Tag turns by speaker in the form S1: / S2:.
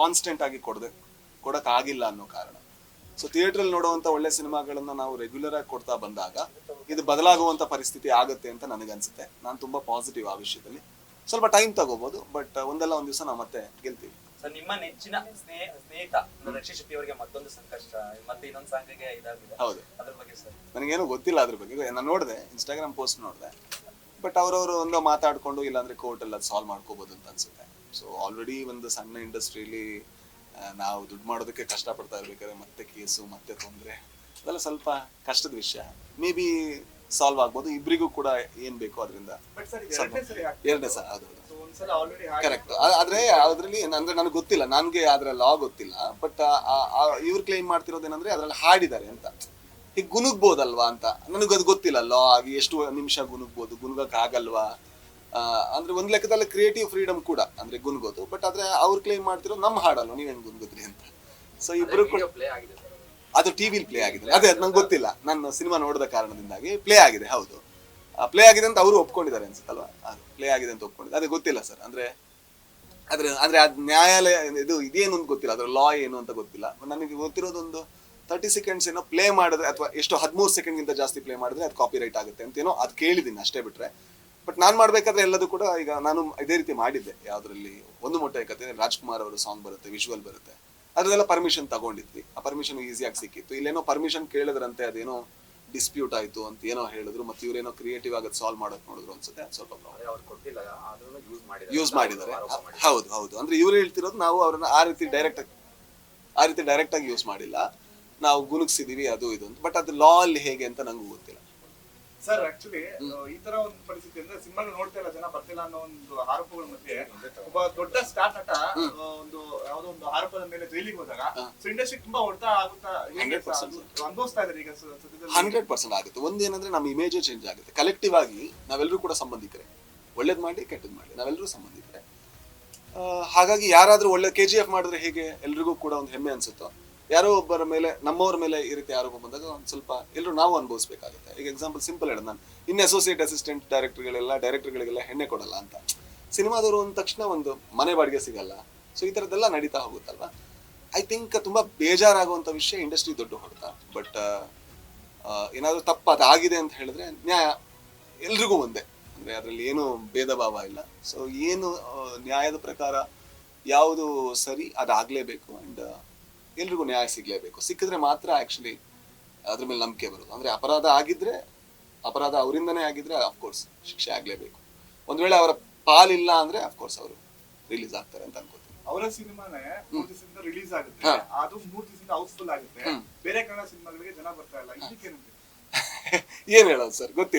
S1: Constant ಆಗಿ ಕೊಡದೆ ಕೊಡಕ್ಕಾಗಿಲ್ಲ ಅನ್ನೋ ಕಾರಣ. ಸೊ ಥಿಯೇಟ್ರಲ್ಲಿ ನೋಡುವಂತ ಒಳ್ಳೆ ಸಿನಿಮಾಗಳನ್ನ ನಾವು ರೆಗ್ಯುಲರ್ ಆಗಿ ಕೊಡ್ತಾ ಬಂದಾಗ ಇದು ಬದಲಾಗುವಂತ ಪರಿಸ್ಥಿತಿ ಆಗುತ್ತೆ ಅಂತ ನನಗನ್ಸುತ್ತೆ. ನಾನು ತುಂಬಾ ಪಾಸಿಟಿವ್ ಆ ವಿಷಯದಲ್ಲಿ. ಸ್ವಲ್ಪ ಟೈಮ್ ತಗೋಬಹುದು ಬಟ್ ಒಂದಲ್ಲ ಒಂದ್ ದಿವಸ ನಾವು ಮತ್ತೆ ಗೆಲ್ತೀವಿ
S2: ನಿಮ್ಮ ನೆಚ್ಚಿನ ಸ್ನೇಹ ಸ್ನೇಹಿತ ರಕ್ಷಿ ಶೆಟ್ಟಿ ಅವರಿಗೆ ಮತ್ತೊಂದು ಸಂಕಷ್ಟ ಮತ್ತೆ ಇನ್ನೊಂದು ಸಾಂಗಿಗೆ ಇದಾಗಿದೆ.
S1: ಹೌದು.
S2: ಅದ್ರ ಬಗ್ಗೆ ಸರ್
S1: ನನಗೇನು ಗೊತ್ತಿಲ್ಲ ಅದ್ರ ಬಗ್ಗೆ. ನಾನು ನೋಡಿದೆ ಇನ್ಸ್ಟಾಗ್ರಾಮ್ ಪೋಸ್ಟ್ ನೋಡಿದೆ ಬಟ್ ಅವರವರು ಒಂದು ಮಾತಾಡ್ಕೊಂಡು ಇಲ್ಲಾಂದ್ರೆ ಕೋರ್ಟ್ ಅಲ್ಲಿ ಸಾಲ್ವ್ ಮಾಡ್ಕೋಬಹುದು ಅಂತ ಅನ್ಸುತ್ತೆ. ಸೊ ಆಲ್ರೆಡಿ ಒಂದು ಸಣ್ಣ ಇಂಡಸ್ಟ್ರಿಲಿ ನಾವು ದುಡ್ಡು ಮಾಡೋದಕ್ಕೆ ಕಷ್ಟ ಪಡ್ತಾ ಇರ್ಬೇಕಾದ್ರೆ ಮತ್ತೆ ಕೇಸು ಮತ್ತೆ ತೊಂದರೆ ಅದೆಲ್ಲ ಸ್ವಲ್ಪ ಕಷ್ಟದ ವಿಷಯ. ಮೇ ಬಿ ಸಾಲ್ವ್ ಆಗ್ಬೋದು. ಇಬ್ರಿಗೂ ಕೂಡ ಏನ್ ಬೇಕು ಅದರಿಂದ
S3: ಎರಡನೇ
S1: ಸಲ ಹೌದು
S3: ಆಲ್ರೆಡಿ
S1: ಕರೆಕ್ಟ್ ಆದ್ರೆ ಅದ್ರಲ್ಲಿ ಅಂದ್ರೆ ನನಗೆ ಗೊತ್ತಿಲ್ಲ. ನನ್ಗೆ ಅದ್ರ ಲಾ ಗೊತ್ತಿಲ್ಲ. ಬಟ್ ಇವ್ರು ಕ್ಲೈಮ್ ಮಾಡ್ತಿರೋದೇನಂದ್ರೆ ಅದ್ರಲ್ಲಿ ಹಾಡಿದ್ದಾರೆ ಅಂತ. ಈಗ ಗುನುಗ್ಬೋದಲ್ವಾ ಅಂತ. ನನಗದು ಅದು ಗೊತ್ತಿಲ್ಲ. ಲಾ ಆಗಿ ಎಷ್ಟು ನಿಮಿಷ ಗುನುಗ್ಬೋದು ಗುನುಗಕ್ಕೆ ಆಗಲ್ವಾ? ಅಂದ್ರೆ ಒಂದ್ ಲೆಕ್ಕದಲ್ಲಿ ಕ್ರಿಯೇಟಿವ್ ಫ್ರೀಡಮ್ ಕೂಡ ಅಂದ್ರೆ ಗುನ್ಗೋದು. ಬಟ್ ಆದ್ರೆ ಅವ್ರು ಕ್ಲೇಮ್ ಮಾಡ್ತಿರೋ ನಮ್ ಹಾಡಲ್ವ? ನೀವೇನ್ ಗುನ್ಗುದ್ರಿ ಅಂತ. ಸೊ ಇಬ್ರು ಕೂಡ
S4: ಪ್ಲೇ ಆಗಿದೆ. ಸರ್
S1: ಅದು ಟಿವಿ ಪ್ಲೇ ಆಗಿದೆ. ಅದೇ ನಂಗೆ ಗೊತ್ತಿಲ್ಲ. ನಾನು ಸಿನಿಮಾ ನೋಡಿದ ಕಾರಣದಿಂದಾಗಿ ಪ್ಲೇ ಆಗಿದೆ ಹೌದು. ಪ್ಲೇ ಆಗಿದೆ ಅಂತ ಅವರು ಒಪ್ಕೊಂಡಿದ್ದಾರೆ ಅನ್ಸುತ್ತಲ್ವಾ? ಪ್ಲೇ ಆಗಿದೆ ಅಂತ ಒಪ್ಕೊಂಡಿದ್ದಾರೆ. ಅದೇ ಗೊತ್ತಿಲ್ಲ ಸರ್. ಅಂದ್ರೆ ಅದ್ರ ಅಂದ್ರೆ ಅದ್ ನ್ಯಾಯಾಲಯ ಇದು ಇದೇನು ಅಂತ ಗೊತ್ತಿಲ್ಲ. ಅದ್ರ ಲಾ ಏನು ಅಂತ ಗೊತ್ತಿಲ್ಲ. ನನಗೆ ಗೊತ್ತಿರೋದೊಂದು ತರ್ಟಿ ಸೆಕೆಂಡ್ಸ್ ಏನೋ ಪ್ಲೇ ಮಾಡಿದ್ರೆ ಅಥವಾ ಎಷ್ಟು ಹದಿಮೂರು ಸೆಕೆಂಡ್ಗಿಂತ ಜಾಸ್ತಿ ಪ್ಲೇ ಮಾಡಿದ್ರೆ ಅದು ಕಾಪಿ ರೈಟ್ ಆಗುತ್ತೆ ಅಂತ ಏನೋ ಅದು ಕೇಳಿದ್ದೀನಿ ಅಷ್ಟೇ ಬಿಟ್ರೆ. ಬಟ್ ನಾನು ಮಾಡ್ಬೇಕಾದ್ರೆ ಎಲ್ಲದೂ ಕೂಡ ಈಗ ನಾನು ಇದೇ ರೀತಿ ಮಾಡಿದ್ದೆ. ಯಾವ್ದ್ರಲ್ಲಿ ಒಂದು ಮೊಟ್ಟೆ ಕತೆ ರಾಜ್ಕುಮಾರ್ ಅವರ ಸಾಂಗ್ ಬರುತ್ತೆ ವಿಜುವಲ್ ಬರುತ್ತೆ. ಅದ್ರಲ್ಲೆಲ್ಲ ಪರ್ಮಿಷನ್ ತಗೊಂಡಿದ್ವಿ. ಆ ಪರ್ಮಿಷನ್ ಈಸಿಯಾಗಿ ಸಿಕ್ಕಿತ್ತು. ಇಲ್ಲೇನೋ ಪರ್ಮಿಷನ್ ಕೇಳಿದ್ರಂತೆ ಅದೇನೋ ಡಿಸ್ಪ್ಯೂಟ್ ಆಯ್ತು ಅಂತ ಏನೋ ಹೇಳಿದ್ರು ಮತ್ತೆ ಇವರೇನೋ ಕ್ರಿಯೇಟಿವ್ ಆಗಿ ಸಾಲ್ವ್ ಮಾಡೋಕ್ ನೋಡಿದ್ರು ಅನ್ಸುತ್ತೆ ಸ್ವಲ್ಪ
S4: ಯೂಸ್ ಮಾಡಿದ್ದಾರೆ.
S1: ಹೌದು ಹೌದು. ಅಂದ್ರೆ ಇವ್ರು ಹೇಳ್ತಿರೋದು ನಾವು ಅವ್ರನ್ನ ಆ ರೀತಿ ಡೈರೆಕ್ಟ್ ಆಗಿ ಆ ರೀತಿ ಡೈರೆಕ್ಟ್ ಆಗಿ ಯೂಸ್ ಮಾಡಿಲ್ಲ. ನಾವು ಗುಣಗಿಸಿದೀವಿ ಅದು ಇದು ಅಂತ. ಬಟ್ ಅದು ಲಾ ಅಲ್ಲಿ ಹೇಗೆ ಅಂತ ನಂಗೂ ಗೊತ್ತಿಲ್ಲ.
S3: ಸರ್ ಆಕ್ಚುಲಿ ಈ ತರ ಒಂದು ಪರಿಸ್ಥಿತಿ ಅಂದ್ರೆ ಸಿನಿಮಾ ನೋಡ್ತಾ ಇಲ್ಲ ಜನ ಬರ್ತಿಲ್ಲ ಅನ್ನೋ ಒಂದು ಆರೋಪಗಳ ಮಧ್ಯೆ ಒಬ್ಬ ದೊಡ್ಡ ಸ್ಟಾರ್ ನಟ ಒಂದು ಯಾವುದೋ ಒಂದು ಆರೋಪದ ಮೇಲೆ ಜೈಲಿಗೆ ಹೋದಾಗ ಸೊ ಇಂಡಸ್ಟ್ರಿ ತುಂಬಾ ಹೊಡೆತ ಆಗುತ್ತಾ ಹೇಗೆ
S1: 100%
S3: ಅದು ಅನುಭವಿಸ್ತಾ ಇದಾರೆ ಈಗ
S1: ಹಂಡ್ರೆಡ್ ಪರ್ಸೆಂಟ್ ಆಗುತ್ತೆ. ಒಂದೇನಂದ್ರೆ ನಮ್ಮ ಇಮೇಜ್ ಚೇಂಜ್ ಆಗುತ್ತೆ. ಕಲೆಕ್ಟಿವ್ ಆಗಿ ನಾವೆಲ್ಲರೂ ಕೂಡ ಸಂಬಂಧಿಕರೇ. ಒಳ್ಳೇದ್ ಮಾಡಿ ಕೆಟ್ಟದ್ ಮಾಡಿ ನಾವೆಲ್ಲರೂ ಸಂಬಂಧಿಕರೇ. ಹಾಗಾಗಿ ಯಾರಾದ್ರೂ ಒಳ್ಳೆ ಕೆ ಜಿ ಎಫ್ ಮಾಡಿದ್ರೆ ಹೇಗೆ ಎಲ್ರಿಗೂ ಕೂಡ ಒಂದು ಹೆಮ್ಮೆ ಅನ್ಸುತ್ತೋ? ಯಾರೋ ಒಬ್ಬರ ಮೇಲೆ, ನಮ್ಮವ್ರ ಮೇಲೆ ಈ ರೀತಿ ಆರೋಪ ಬಂದಾಗ ಒಂದು ಸ್ವಲ್ಪ ಎಲ್ಲರೂ ನಾವು ಅನುಭವಿಸಬೇಕಾಗುತ್ತೆ. ಈಗ ಎಕ್ಸಾಂಪಲ್ ಸಿಂಪಲ್ ಹೇಳ ನಾನು. ಇನ್ನು ಅಸೋಸಿಯೇಟ್ ಅಸಿಸ್ಟೆಂಟ್ ಡೈರೆಕ್ಟರ್ಗಳೆಲ್ಲ ಡೈರೆಕ್ಟರ್ಗಳಿಗೆಲ್ಲ ಹೆಣ್ಣೆ ಕೊಡಲ್ಲ ಅಂತ. ಸಿನಿಮಾದವರು ಅಂದ ತಕ್ಷಣ ಒಂದು ಮನೆ ಬಾಡಿಗೆ ಸಿಗಲ್ಲ. ಸೊ ಈ ಥರದ್ದೆಲ್ಲ ನಡೀತಾ ಹೋಗುತ್ತಲ್ವ? ಐ ಥಿಂಕ್ ತುಂಬಾ ಬೇಜಾರಾಗುವಂಥ ವಿಷಯ ಇಂಡಸ್ಟ್ರಿ ದೊಡ್ಡ ಹೊಡೆತ. ಬಟ್ ಏನಾದರೂ ತಪ್ಪು ಅದಾಗಿದೆ ಅಂತ ಹೇಳಿದ್ರೆ ನ್ಯಾಯ ಎಲ್ರಿಗೂ ಒಂದೇ. ಅಂದ್ರೆ ಅದರಲ್ಲಿ ಏನು ಭೇದ ಭಾವ ಇಲ್ಲ. ಸೊ ಏನು ನ್ಯಾಯದ ಪ್ರಕಾರ ಯಾವುದು ಸರಿ ಅದಾಗಲೇಬೇಕು. ಅಂಡ್ ಎಲ್ರಿಗೂ ನ್ಯಾಯ ಸಿಗ್ಲೇಬೇಕು. ಸಿಕ್ಕಿದ್ರೆ ಮಾತ್ರ ಆಕ್ಚುಲಿ ಅದ್ರ ಮೇಲೆ ನಂಬಿಕೆ ಬರೋದು. ಅಂದ್ರೆ ಅಪರಾಧ ಆಗಿದ್ರೆ ಅಪರಾಧ ಅವರಿಂದನೇ ಆಗಿದ್ರೆ ಅಫ್ಕೋರ್ಸ್ ಶಿಕ್ಷೆ ಆಗ್ಲೇಬೇಕು. ಒಂದ್ ವೇಳೆ ಅವರ ಪಾಲಿಲ್ಲ ಅಂದ್ರೆ ಅಫ್ಕೋರ್ಸ್ ಅವರು ರಿಲೀಸ್ ಆಗ್ತಾರೆ ಅಂತ ಅನ್ಕೋತೀನಿ.
S3: ಅವರ ಸಿನಿಮಾನೇ ಮೂರ್ ದಿವಸದಿಂದ ರಿಲೀಸ್ ಆಗುತ್ತೆ. ಅದು ಮೂರು ದಿವಸದಿಂದ ಹೌಸ್ಫುಲ್ ಆಗುತ್ತೆ. ಬೇರೆ ಕನ್ನಡ ಸಿನಿಮಾಗಳಿಗೆ ಜನ ಬರ್ತಾ ಇಲ್ಲ.
S1: ಏನ್ ಹೇಳೋದು ಸರ್ ಗೊತ್ತಿಲ್ಲ.